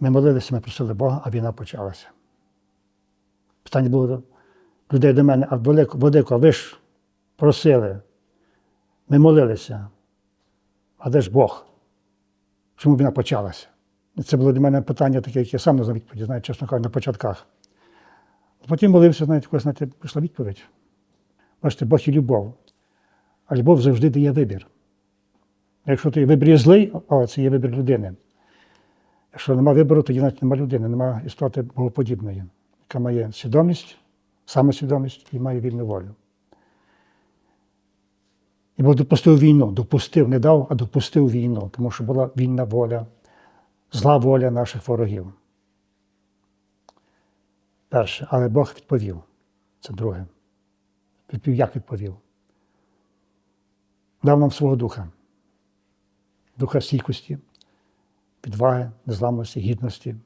Ми молилися, ми просили Бога, а війна почалася. Питання було людей до мене, а а ви ж просили. Ми молилися. А де ж Бог? Чому війна почалася? Це було для мене питання таке, яке я сам не знав відповіді, знаєте, чесно кажучи, на початках. Потім молився, знаєте, коли знаєте, прийшла відповідь. Бачите, Бог і любов. А любов завжди дає вибір. Якщо той вибір є злий, о, це є вибір людини. Якщо нема вибору, тоді навіть нема людини, нема істоти богоподібної, яка має свідомість, самосвідомість і має вільну волю. І Бог допустив війну, допустив, не дав, а допустив війну, тому що була вільна воля, зла воля наших ворогів. Перше, але Бог відповів. Це друге. Відповів, як відповів? Дав нам свого духа, духа стійкості, відваги, незламності, гідності,